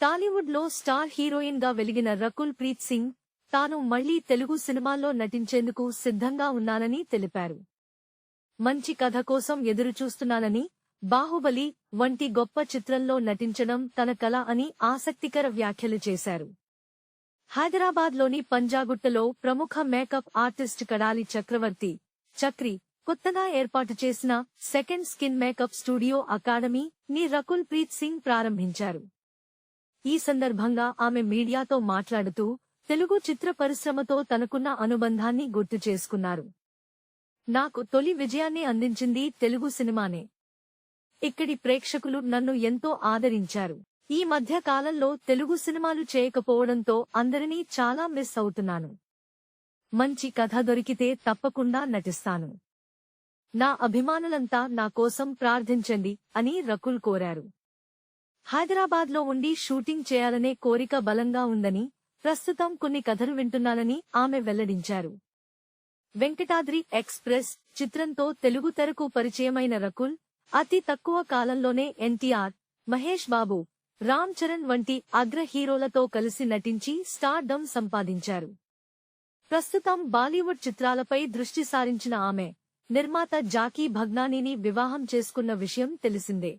టాలీవుడ్లో స్టార్ హీరోయిన్గా వెలిగిన రకుల్ ప్రీత్ సింగ్ తాను మళ్ళీ తెలుగు సినిమాల్లో నటించేందుకు సిద్ధంగా ఉన్నానని తెలిపారు. మంచి కథ కోసం ఎదురుచూస్తున్నానని బాహుబలి వంటి గొప్ప చిత్రంలో నటించడం తన కల అని ఆసక్తికర వ్యాఖ్యలు చేశారు. హైదరాబాద్లోని పంజాగుట్టలో ప్రముఖ మేకప్ ఆర్టిస్ట్ కడాలి చక్రవర్తి చక్రి కొత్తగా ఏర్పాటు చేసిన second skin makeup studio academy ని రకుల్ ప్రీత్ సింగ్ ప్రారంభించారు. ఈ సందర్భంగా ఆమె మీడియాతో మాట్లాడుతూ తెలుగు చిత్ర పరిశ్రమతో తనకున్న అనుబంధాన్ని గుర్తు చేసుకున్నారు. నాకు తొలి విజయాన్ని అందించింది తెలుగు సినిమానే. ఇక్కడి ప్రేక్షకులు నన్ను ఎంతో ఆదరించారు. ఈ మధ్య కాలంలో తెలుగు సినిమాలు చేయకపోవడంతో అందరినీ చాలా మిస్ అవుతున్నాను. మంచి కథ దొరికితే తప్పకుండా నటిస్తాను. నా అభిమానులంతా నా కోసం ప్రార్థించండి అని రకుల్ కోరారు. హైదరాబాద్లో ఉండి షూటింగ్ చేయాలనే కోరిక బలంగా ఉందని ప్రస్తుతం కొన్ని కథలు వింటున్నానని ఆమె వెల్లడించారు. వెంకటాద్రి ఎక్స్ప్రెస్ చిత్రంతో తెలుగు తెరకు పరిచయమైన రకుల్ అతి తక్కువ కాలంలోనే ఎన్టీఆర్ మహేష్ బాబు రామ్ చరణ్ వంటి అగ్ర హీరోలతో కలిసి నటించి స్టార్డమ్ సంపాదించారు. ప్రస్తుతం బాలీవుడ్ చిత్రాలపై దృష్టి సారించిన ఆమె నిర్మాత జాకీ భగ్నానీని వివాహం చేసుకున్న విషయం తెలిసిందే.